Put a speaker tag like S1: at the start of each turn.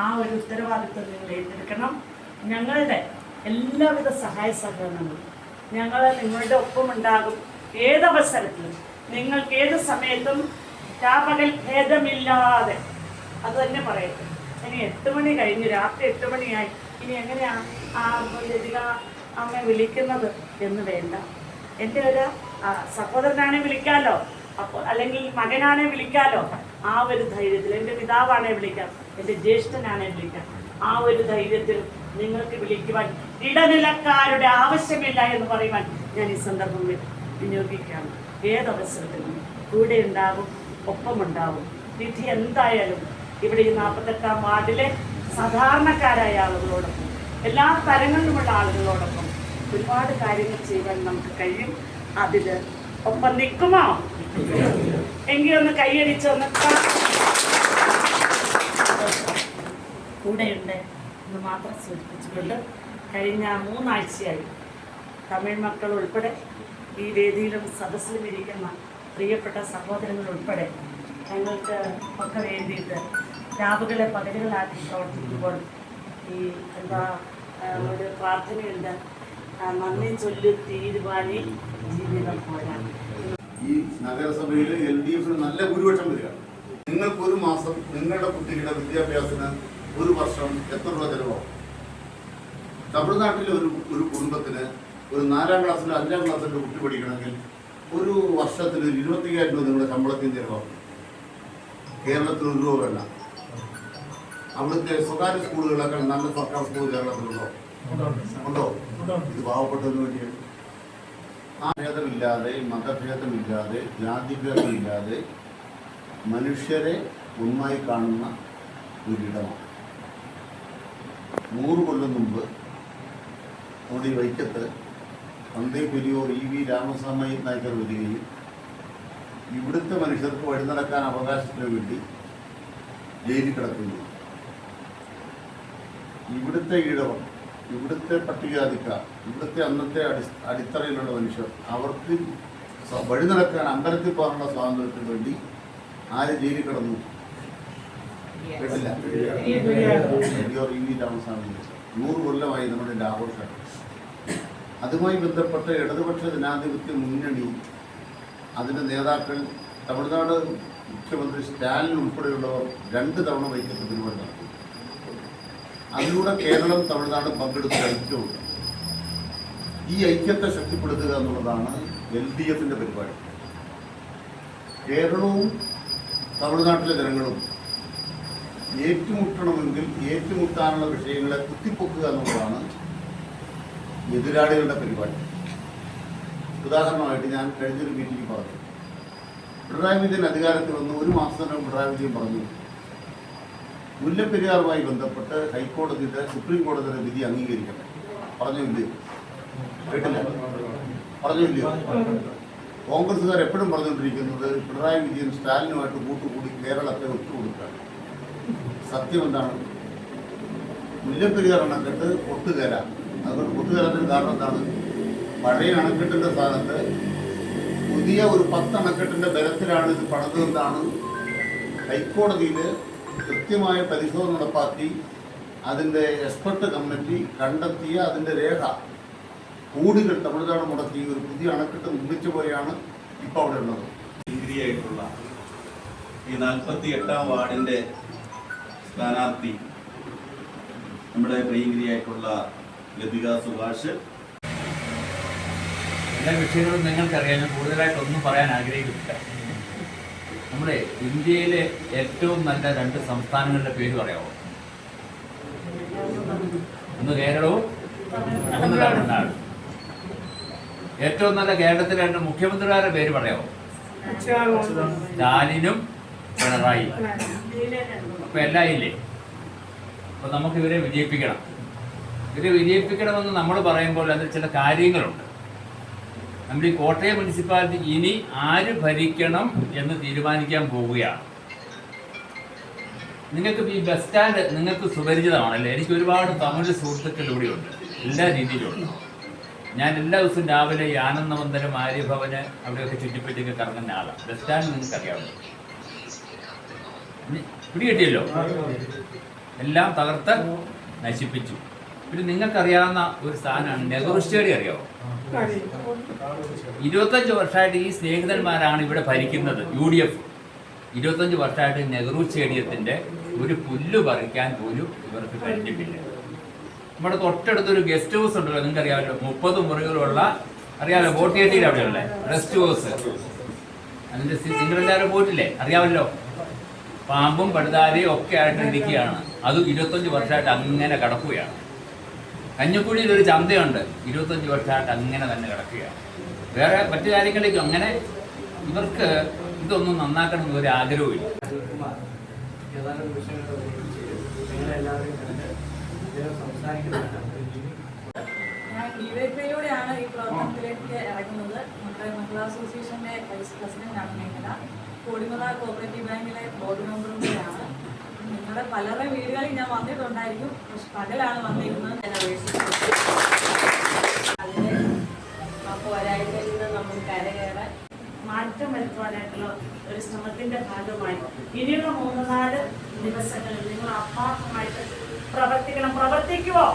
S1: ആ ഒരു ഉത്തരവാദിത്വം നിങ്ങൾ ഏറ്റെടുക്കണം. ഞങ്ങളുടെ എല്ലാവിധ സഹായ സഹകരണങ്ങളും ഞങ്ങൾ നിങ്ങളുടെ ഒപ്പമുണ്ടാകും. ഏതവസരത്തിലും നിങ്ങൾക്ക് ഏത് സമയത്തും രാപകൽ ഭേദമില്ലാതെ അത് തന്നെ പറയട്ടെ. ഇനി എട്ട് മണി കഴിഞ്ഞു രാത്രി എട്ട് മണിയായി. ഇനി എങ്ങനെയാണ് ആ ലതിക അമ്മ വിളിക്കുന്നത് എന്ന് വേണ്ട. എന്റെ ഒരു സഹോദരനാണെങ്കിൽ സഹോദരനാണെ വിളിക്കാലോ? അപ്പോൾ അല്ലെങ്കിൽ മകനാണെ വിളിക്കാലോ? ആ ഒരു ധൈര്യത്തിൽ എന്റെ പിതാവാണെ വിളിക്കാം എന്റെ ജ്യേഷ്ഠനാണെ വിളിക്കാം. ആ ഒരു ധൈര്യത്തിൽ നിങ്ങൾക്ക് വിളിക്കുവാൻ ഇടനിലക്കാരുടെ ആവശ്യമില്ല എന്ന് പറയുവാൻ ഞാൻ ഈ സന്ദർഭം വിനിയോഗിക്കുകയാണ്. ഏതവസരത്തിലും കൂടെ ഉണ്ടാവും ഒപ്പമുണ്ടാവും. വിധി എന്തായാലും ഇവിടെ ഈ നാൽപ്പത്തെട്ടാം വാർഡിലെ സാധാരണക്കാരായ ആളുകളോടൊപ്പം എല്ലാ തരങ്ങളിലുമുള്ള ആളുകളോടൊപ്പം ഒരുപാട് കാര്യങ്ങൾ ചെയ്യാൻ നമുക്ക് കഴിയും. അതിൽ ഒപ്പം നിൽക്കുമോ? എങ്കിൽ ഒന്ന് കൈയടിച്ച് ഒന്ന് കാ- കൂടെയുണ്ട് എന്ന് മാത്രം സൂചിപ്പിച്ചുകൊണ്ട് കഴിഞ്ഞ മൂന്നാഴ്ചയായി തമിഴ് മക്കൾ ഉൾപ്പെടെ ഈ വേദിയിലും സദസ്സിലും ഇരിക്കുന്ന പ്രിയപ്പെട്ട സഹോദരങ്ങൾ ഉൾപ്പെടെ ഞങ്ങൾക്ക് ഒക്കെ വേണ്ടിയിട്ട് രാവുകളെ പകലുകളാക്കി പ്രവർത്തിക്കുമ്പോൾ ഈ എന്താ ഒരു പ്രാർത്ഥനയുണ്ട്.
S2: ഈ നഗരസഭയിൽ എൽ ഡി എഫിന് നല്ല ഭൂരിപക്ഷം വരിക. നിങ്ങൾക്ക് ഒരു മാസം നിങ്ങളുടെ കുട്ടികളുടെ വിദ്യാഭ്യാസത്തിന് ഒരു വർഷം എത്ര രൂപ ചെലവാകും? തമിഴ്നാട്ടിലെ ഒരു ഒരു കുടുംബത്തിന് ഒരു നാലാം ക്ലാസ്സിൽ അഞ്ചാം ക്ലാസ്സിന്റെ കുട്ടി പഠിക്കണമെങ്കിൽ ഒരു വർഷത്തിൽ ഒരു ഇരുപത്തിയ്യായിരം രൂപ നിങ്ങളുടെ ശമ്പളത്തിന് ചെലവാകും. കേരളത്തിൽ ഒരു രൂപ വേണ്ട അവിടുത്തെ സ്വകാര്യ സ്കൂളുകളൊക്കെ നല്ല സർക്കാർ സ്കൂൾ കേരളത്തിലുണ്ടോ ഉണ്ടോ? ഇത് പാവപ്പെട്ടതിന് വേണ്ടിയാണ് ഭേദമില്ലാതെ മതഭേദമില്ലാതെ ജാതിഭേദമില്ലാതെ മനുഷ്യരെ ഒന്നായി കാണുന്ന ഒരിടമാണ്. നൂറ് കൊല്ലം മുമ്പ് നമ്മുടെ ഈ വൈക്കത്ത് തന്തേ പെരിയോർ ഇ വി രാമസ്വാമി നായ്ക്കർ വരികയും ഇവിടുത്തെ മനുഷ്യർക്ക് വഴി നടക്കാൻ അവകാശത്തിന് വേണ്ടി ജയിലിൽ കിടക്കുന്നു ഇവിടുത്തെ ഈഴവർ ഇവിടുത്തെ പട്ടികജാതിക്കാർ ഇവിടുത്തെ അന്നത്തെ അടി അടിത്തറയിലുള്ള മനുഷ്യർ അവർക്ക് വഴി നടക്കാൻ അമ്പലത്തിൽ പോകാനുള്ള സ്വാതന്ത്ര്യത്തിന് വേണ്ടി ആര് ജയിലിൽ കിടന്നു. രാമസ്വാമി നൂറ് കൊല്ലമായി നമ്മുടെ ആഘോഷം. അതുമായി ബന്ധപ്പെട്ട ഇടതുപക്ഷ ജനാധിപത്യ മുന്നണി അതിന്റെ നേതാക്കൾ തമിഴ്നാട് മുഖ്യമന്ത്രി സ്റ്റാലിൻ ഉൾപ്പെടെയുള്ളവർ രണ്ട് തവണ പരിപാടി നടത്തി അതിലൂടെ കേരളം തമിഴ്നാട് പങ്കെടുത്ത ഐക്യമുണ്ട് ഈ ഐക്യത്തെ ശക്തിപ്പെടുത്തുക എന്നുള്ളതാണ് എൽ ഡി എഫിന്റെ പരിപാടി. കേരളവും തമിഴ്നാട്ടിലെ ജനങ്ങളും ഏറ്റുമുട്ടണമെങ്കിൽ ഏറ്റുമുട്ടാനുള്ള വിഷയങ്ങളെ കുത്തിപ്പൊക്കുക എന്നുള്ളതാണ് എതിരാളികളുടെ പരിപാടി. ഉദാഹരണമായിട്ട് ഞാൻ കഴിഞ്ഞൊരു മീറ്റിംഗ് പറഞ്ഞു. പിണറായി വിജയൻ അധികാരത്തിൽ വന്ന് ഒരു മാസത്തിനകം പിണറായി വിജയൻ പറഞ്ഞു. മുല്ലപ്പെരിയാറുമായി ബന്ധപ്പെട്ട് ഹൈക്കോടതിയുടെ സുപ്രീം കോടതിയുടെ വിധി അംഗീകരിക്കണം. പറഞ്ഞു ഇല്ലയോ? കേട്ടില്ല? പറഞ്ഞു ഇല്ലയോ? കോൺഗ്രസ്സുകാർ എപ്പോഴും പറഞ്ഞുകൊണ്ടിരിക്കുന്നത് പിണറായി വിജയൻ സ്റ്റാലിനുമായിട്ട് കൂട്ടുകൂടി കേരളത്തെ ഒത്തുകൊടുക്കുകയാണ് സത്യം എന്താണ്? മുല്ലപ്പെരിയാർ അണക്കെട്ട് ഒത്തുകേര അതുകൊണ്ട് ഒത്തുകേരത്തിന് കാരണം എന്താണ്? പഴയ അണക്കെട്ടിന്റെ സ്ഥാനത്ത് പുതിയ ഒരു പത്ത് അണക്കെട്ടിന്റെ ബലത്തിലാണ് ഇത് പണിതെന്നാണ് ഹൈക്കോടതിയിൽ കൃത്യമായ പരിശോധന നടപ്പാക്കി അതിന്റെ എക്സ്പെർട്ട് കമ്മിറ്റി കണ്ടെത്തിയ അതിന്റെ രേഖ കോടികൾ തമിഴ്നാട് മുടക്കി ഒരു പുതിയ അണക്കെട്ട് നിർമ്മിച്ച പോലെയാണ് ഇപ്പോൾ അവിടെ ഉള്ളത്.
S3: ഡിഗ്രിയായിട്ടുള്ള ഈ നാൽപ്പത്തി എട്ടാം വാർഡിന്റെ സ്ഥാനാർത്ഥി നമ്മുടെ പ്രിയങ്കരിയായിട്ടുള്ള ലതിക സുഭാഷ്.
S4: എല്ലാ വിഷയങ്ങളും നിങ്ങൾക്കറിയാം ഞാൻ കൂടുതലായിട്ടൊന്നും പറയാൻ ആഗ്രഹിക്കുന്നില്ല. നമ്മുടെ ഇന്ത്യയിലെ ഏറ്റവും നല്ല രണ്ട് സംസ്ഥാനങ്ങളുടെ പേര് പറയാമോ? ഒന്ന് കേരളവും ഒന്ന് തമിഴ്നാട്. ഏറ്റവും നല്ല കേരളത്തിലെ രണ്ട് മുഖ്യമന്ത്രിമാരുടെ പേര് പറയാമോ? സ്റ്റാലിനും പിണറായി അപ്പൊ എല്ലാം ഇല്ലേ? അപ്പൊ നമുക്ക് ഇവരെ വിജയിപ്പിക്കണം. ഇവരെ വിജയിപ്പിക്കണമെന്ന് നമ്മൾ പറയുമ്പോൾ അതിൽ ചില കാര്യങ്ങളുണ്ട്. നമ്മുടെ ഈ കോട്ടയം മുനിസിപ്പാലിറ്റി ഇനി ആര് ഭരിക്കണം എന്ന് തീരുമാനിക്കാൻ പോവുകയാണ്. നിങ്ങൾക്ക് ഈ ബസ് സ്റ്റാൻഡ് നിങ്ങൾക്ക് സുപരിചിതമാണല്ലേ? എനിക്ക് ഒരുപാട് തമിഴ് സുഹൃത്തുക്കൾ ഇവിടെയുണ്ട് എല്ലാ രീതിയിലുണ്ട്. ഞാൻ എല്ലാ ദിവസവും രാവിലെ ഈ ആനന്ദമന്ദിരം ആര്യഭവന് അവിടെയൊക്കെ ചുറ്റിപ്പറ്റിയൊക്കെ കറങ്ങുന്ന ആളാണ്. ബസ് സ്റ്റാൻഡ് നിങ്ങൾക്ക് പിടികിട്ടിയല്ലോ? പിടി എല്ലാം തകർത്ത് നശിപ്പിച്ചു. പിന്നെ നിങ്ങൾക്കറിയാവുന്ന ഒരു സ്ഥാനമാണ് നെഹ്റു സ്റ്റേഡിയം അറിയാമോ ഇരുപത്തഞ്ച് വർഷമായിട്ട് ഈ സ്നേഹിതന്മാരാണ് ഇവിടെ ഭരിക്കുന്നത് യു ഡി എഫ്. ഇരുപത്തഞ്ച് വർഷമായിട്ട് നെഹ്റു സ്റ്റേഡിയത്തിന്റെ ഒരു പുല്ല് പറിക്കാൻ പോലും ഇവർക്ക് കഴിഞ്ഞിട്ടില്ല. നമ്മുടെ തൊട്ടടുത്തൊരു ഗസ്റ്റ് ഹൗസ് ഉണ്ടല്ലോ നിങ്ങൾക്ക് അറിയാമല്ലോ മുപ്പത് മുറികളുള്ള അറിയാമല്ലോ ബോട്ടിയേറ്റിയിൽ അവിടെയുള്ള? Rest house. നിങ്ങൾ നിങ്ങളെല്ലാവരും പോയിട്ടില്ലേ? അറിയാമല്ലോ. പാമ്പും പടുതാരയും ഒക്കെ ആയിട്ട് ഇരിക്കുകയാണ് അതും ഇരുപത്തഞ്ച് വർഷമായിട്ട് അങ്ങനെ കിടക്കുകയാണ്. കഞ്ഞിക്കുഴിയിൽ ഒരു ചന്തയുണ്ട്. ഇരുപത്തഞ്ച് വർഷമായിട്ട് അങ്ങനെ തന്നെ കിടക്കുകയാണ്. വേറെ മറ്റു കാര്യങ്ങളിലേക്കും അങ്ങനെ ഇവർക്ക് ഇതൊന്നും നന്നാക്കണമെന്ന് ഒരു
S5: ഞാൻ ഡിവൈഫൈയിലൂടെയാണ് ഈ പ്രവർത്തനത്തിലേക്ക് ഇറങ്ങുന്നത്. നമ്മുടെ മഹിളാ അസോസിയേഷന്റെ വൈസ് പ്രസിഡന്റ് ആണ് മേഖല കോടിമല കോപ്പറേറ്റീവ് ബാങ്കിലെ ബോർഡ് മെമ്പറും കൂടെയാണ്. നിങ്ങളുടെ പലരുടെ വീടുകളിൽ ഞാൻ വന്നിട്ടുണ്ടായിരിക്കും. പക്ഷെ പകലാണ് വന്നിരുന്നത് ഞാൻ അപേക്ഷിച്ചു അതിന് അപ്പോൾ നിന്ന് നമുക്ക്
S1: മാറ്റം വരുത്തുവാനായിട്ടുള്ള ഒരു ശ്രമത്തിന്റെ ഭാഗമായി. ഇനിയുള്ള മൂന്ന് നാല് ദിവസങ്ങളിൽ നിങ്ങൾ അപ്പാർട്ടമായിട്ട് പ്രവർത്തിക്കണം. പ്രവർത്തിക്കുവോ?